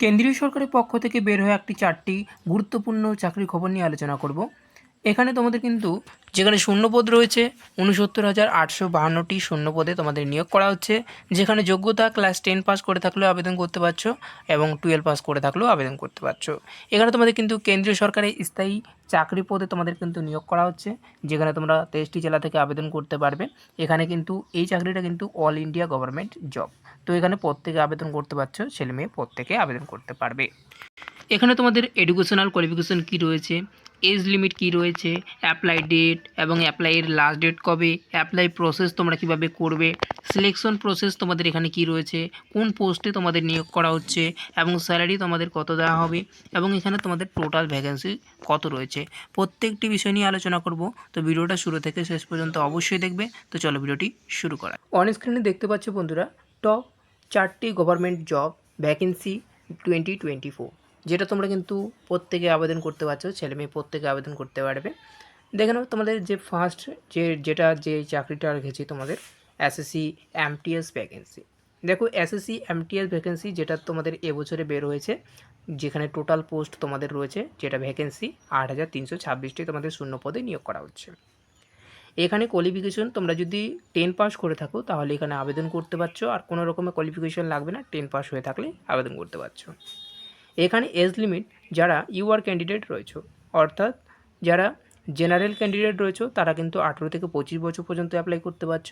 কেন্দ্রীয় সরকারের পক্ষ থেকে বের হয়ে একটি চারটি গুরুত্বপূর্ণ চাকরির খবর নিয়ে আলোচনা করব। এখানে তোমাদের কিন্তু যেখানে শূন্যপদ রয়েছে উনসত্তর হাজার আটশো বাহান্নটি শূন্যপদে তোমাদের নিয়োগ করা হচ্ছে। যেখানে যোগ্যতা ক্লাস টেন পাস করে থাকলেও আবেদন করতে পারছ এবং টুয়েলভ পাস করে থাকলেও আবেদন করতে পারছ। এখানে তোমাদের কিন্তু কেন্দ্রীয় সরকারের স্থায়ী চাকরি পদে তোমাদের কিন্তু নিয়োগ করা হচ্ছে, যেখানে তোমরা তেইশটি জেলা থেকে আবেদন করতে পারবে। এখানে কিন্তু এই চাকরিটা কিন্তু অল ইন্ডিয়া গভর্নমেন্ট জব তো এখানে প্রত্যেকে আবেদন করতে পারছ, ছেলে মেয়ে প্রত্যেকে আবেদন করতে পারবে। এখানে তোমাদের এডুকেশনাল কোয়ালিফিকেশন কি রয়েছে? এজ লিমিট কি রয়েছে? অ্যাপ্লাই ডেট এবং অ্যাপ্লাইয়ের লাস্ট ডেট কবে? অ্যাপ্লাই প্রসেস তোমরা কীভাবে করবে? সিলেকশন প্রসেস তোমাদের এখানে কি রয়েছে? কোন পোস্টে তোমাদের নিয়োগ করা হচ্ছে? এবং স্যালারি তোমাদের কত দেওয়া হবে? এবং এখানে তোমাদের টোটাল ভ্যাকেন্সি কত রয়েছে? প্রত্যেকটি বিষয় নিয়ে আলোচনা করব। তো ভিডিওটা শুরু থেকে শেষ পর্যন্ত অবশ্যই দেখবে। তো চলো ভিডিওটি শুরু করা অন স্ক্রিনে দেখতে পাচ্ছ বন্ধুরা টপ চারটি government job vacancy twenty twenty four যেটা তোমরা কিন্তু প্রত্যেকে আবেদন করতে পারছ, ছেলে মেয়ে প্রত্যেকে আবেদন করতে পারবে। দেখে নাও, তোমাদের যে ফার্স্ট যে, যেটা যে চাকরিটা রেখেছি তোমাদের এসএসসি এমটিএস ভ্যাকেন্সি দেখো এসএসসি এমটিএস ভ্যাকেন্সি যেটা তোমাদের এবছরে বের হয়েছে, যেখানে টোটাল পোস্ট তোমাদের রয়েছে, যেটা ভ্যাকেন্সি আট হাজার তিনশো ছাব্বিশটি তোমাদের শূন্য পদে নিয়োগ করা হচ্ছে। এখানে কোয়ালিফিকেশন তোমরা যদি টেন পাস করে থাকো, তাহলে এখানে আবেদন করতে পারছ, আর কোনো রকমের কোয়ালিফিকেশন লাগবে না টেন পাস হয়ে থাকলে আবেদন করতে পারছ। এখানে এজ লিমিট যারা ইউআর ক্যান্ডিডেট রয়েছে, অর্থাৎ যারা জেনারেল ক্যান্ডিডেট রয়েছে, তারা কিন্তু আঠেরো থেকে পঁচিশ বছর পর্যন্ত অ্যাপ্লাই করতে পারছ।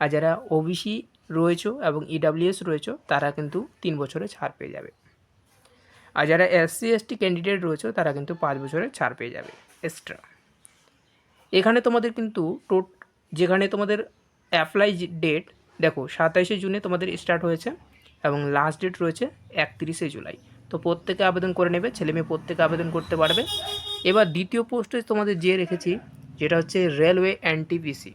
আর যারা ওবিসি রয়েছে এবং ইডাব্লিউএস রয়েছে, তারা কিন্তু তিন বছরে ছাড় পেয়ে যাবে। আর যারা এসসি এসটি ক্যান্ডিডেট রয়েছে, তারা কিন্তু পাঁচ বছরের ছাড় পেয়ে যাবে এক্সট্রা এখানে তোমাদের কিন্তু টোট, যেখানে তোমাদের অ্যাপ্লাই ডেট দেখো, সাতাইশে জুনে তোমাদের স্টার্ট হয়েছে এবং লাস্ট ডেট রয়েছে একত্রিশে জুলাই। তো প্রত্যেকে আবেদন করে নেবে, ছেলে মেয়ে প্রত্যেকে আবেদন করতে পারবে। এবার দ্বিতীয় পোস্টে তোমাদের যে রেখেছি, যেটা হচ্ছে রেলওয়ে এনটিপিসি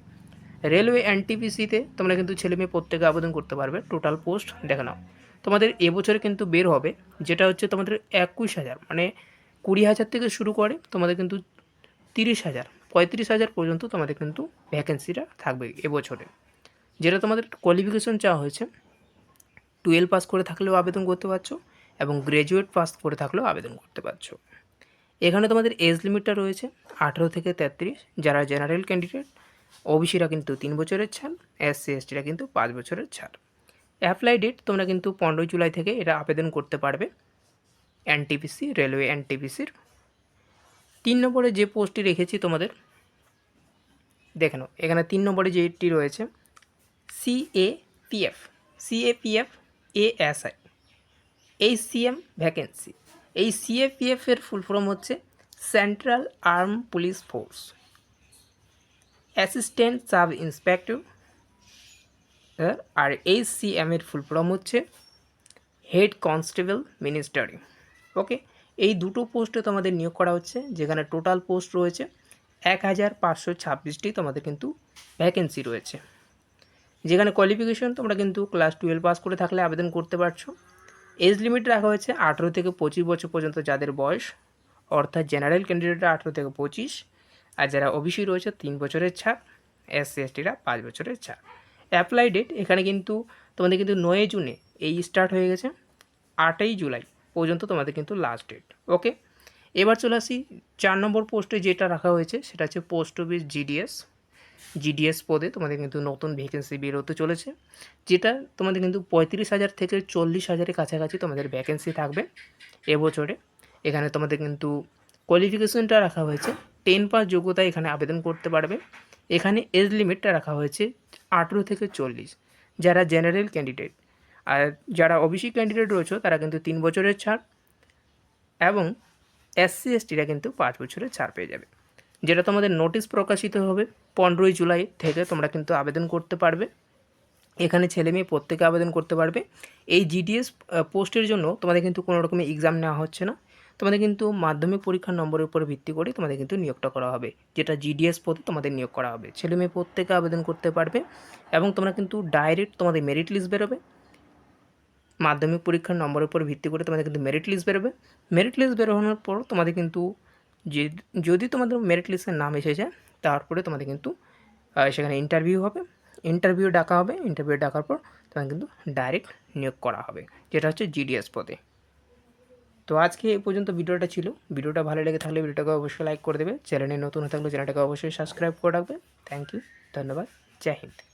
রেলওয়ে এনটিপিসিতে তোমরা কিন্তু ছেলে মেয়ে প্রত্যেকে আবেদন করতে পারবে টোটাল পোস্ট দেখে নাও। তোমাদের এবছরে কিন্তু বের হবে, যেটা হচ্ছে তোমাদের একুশ হাজার মানে কুড়ি হাজার থেকে শুরু করে তোমাদের কিন্তু তিরিশ হাজার, পঁয়ত্রিশ হাজার পর্যন্ত তোমাদের কিন্তু ভ্যাকেন্সিটা থাকবে এবছরে। যেটা তোমাদের কোয়ালিফিকেশন চাওয়া হয়েছে টুয়েলভ পাস করে থাকলেও আবেদন করতে পারছ এবং গ্র্যাজুয়েট পাস করে থাকলেও আবেদন করতে পারছ। এখানে তোমাদের এজ লিমিটটা রয়েছে আঠেরো থেকে তেত্রিশ, যারা জেনারেল ক্যান্ডিডেট ওবিসিরা কিন্তু তিন বছরের ছাড় এস এসসি এসটিরা কিন্তু পাঁচ বছরের ছাড়। অ্যাপ্লাই ডেট তোমরা কিন্তু পনেরোই জুলাই থেকে এটা আবেদন করতে পারবে। এনটিপিসি রেলওয়ে এনটিপিসির তিন নম্বরে যে পোস্টটি রেখেছি তোমাদের, দেখে এখানে তিন নম্বরে যেটি রয়েছে সিএপিএফ সিএপিএফ এএসআই এই সিএম ভ্যাকেন্সি এই সিএপিএফ এর ফুল ফর্ম হচ্ছে central arm police force assistant sub inspector আর এই সিএম এর ফুল ফর্ম হচ্ছে হেড কনস্টেবল মিনিস্টারি ওকে এই দুটো পোস্টে তোমাদের নিয়োগ করা হচ্ছে, যেখানে টোটাল পোস্ট রয়েছে এক হাজার পাঁচশো ছাব্বিশটি তোমাদের কিন্তু ভ্যাকেন্সি রয়েছে। যেখানে কোয়ালিফিকেশন তোমরা কিন্তু ক্লাস টুয়েলভ পাস করে থাকলে আবেদন করতে পারছ। এজ লিমিট রাখা হয়েছে আঠেরো থেকে পঁচিশ বছর পর্যন্ত যাদের বয়স, অর্থাৎ জেনারেল ক্যান্ডিডেটরা আঠেরো থেকে পঁচিশ, আর যারা ওবিসি রয়েছে তিন বছরের ছাড় এসসি এসটিরা পাঁচ বছরের ছাড়। অ্যাপ্লাই ডেট এখানে কিন্তু তোমাদের কিন্তু নয় জুনে এই স্টার্ট হয়ে গেছে, আটই জুলাই পর্যন্ত তোমাদের কিন্তু লাস্ট ডেট ওকে এবার চলে আসি, চার নম্বর পোস্টে যেটা রাখা হয়েছে সেটা হচ্ছে পোস্ট অফিস জিডিএস জিডিএস পদে তোমাদের কিন্তু নতুন ভ্যাকেন্সি বেরোতে চলেছে, যেটা তোমাদের কিন্তু পঁয়ত্রিশ হাজার থেকে চল্লিশ হাজারের কাছাকাছি তোমাদের ভ্যাকেন্সি থাকবে। এবছরে এখানে তোমাদের কিন্তু কোয়ালিফিকেশনটা রাখা হয়েছে টেন পাস যোগ্যতা এখানে আবেদন করতে পারবে। এখানে এজ লিমিটটা রাখা হয়েছে আঠেরো থেকে চল্লিশ, যারা জেনারেল ক্যান্ডিডেট আর যারা ওবিসি ক্যান্ডিডেট রয়েছে, তারা কিন্তু তিন বছরের ছাড় এবং এসসি এসটিরা কিন্তু পাঁচ বছরের ছাড় পেয়ে যাবে। যেটা তোমাদের নোটিশ প্রকাশিত হবে পনেরোই জুলাই থেকে তোমরা কিন্তু আবেদন করতে পারবে। এখানে ছেলে মেয়ে প্রত্যেকে আবেদন করতে পারবে। এই জিডিএস পোস্টের জন্য তোমাদের কিন্তু কোনো রকমের এক্সাম নেওয়া হচ্ছে না। তোমাদের কিন্তু মাধ্যমিক পরীক্ষার নম্বরের উপর ভিত্তি করে তোমাদের কিন্তু নিয়োগটা করা হবে। যেটা জিডিএস পদে তোমাদের নিয়োগ করা হবে। ছেলে মেয়ে প্রত্যেকে আবেদন করতে পারবে এবং তোমরা কিন্তু ডাইরেক্ট তোমাদের মেরিট লিস্ট বেরোবে। মাধ্যমিক পরীক্ষার নম্বরের উপর ভিত্তি করে তোমাদের কিন্তু মেরিট লিস্ট বেরোবে। মেরিট লিস্ট বেরোনোর পর তোমাদের কিন্তু যে যদি তোমাদের মেরিট লিস্টের নাম এসে যায় তারপরে তোমাদের কিন্তু সেখানে ইন্টারভিউ হবে। ইন্টারভিউ ডাকা হবে। ইন্টারভিউ ডাকার পর তোমাকে কিন্তু ডাইরেক্ট নিয়োগ করা হবে, যেটা হচ্ছে জিডিএস পদে। তো আজকে এই পর্যন্ত ভিডিওটা ছিল। ভিডিওটা ভালো লেগে থাকলে ভিডিওটাকে অবশ্যই লাইক করে দেবে। চ্যানেলে নতুন হয়ে থাকলে চ্যানেলটাকে অবশ্যই সাবস্ক্রাইব করে রাখবে। থ্যাংক ইউ ধন্যবাদ। জয় হিন্দ।